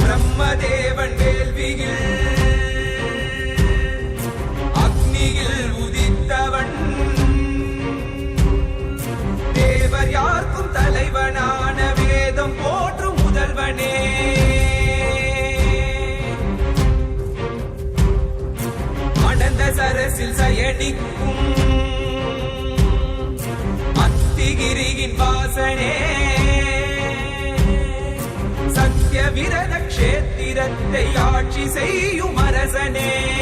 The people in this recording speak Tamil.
பிரம்மதேவன் வேள்வியில் அக்னியில் உதித்தவன். தேவர் யாருக்கும் தலைவனான வேதம் போற்றும் முதல்வனே. அனந்த சரசில் சயனிக்கும் அத்திகிரியின் வாசனே. சத்திய விரத கஷேத்திரத்தை ஆட்சி செய்யும் அரசனே.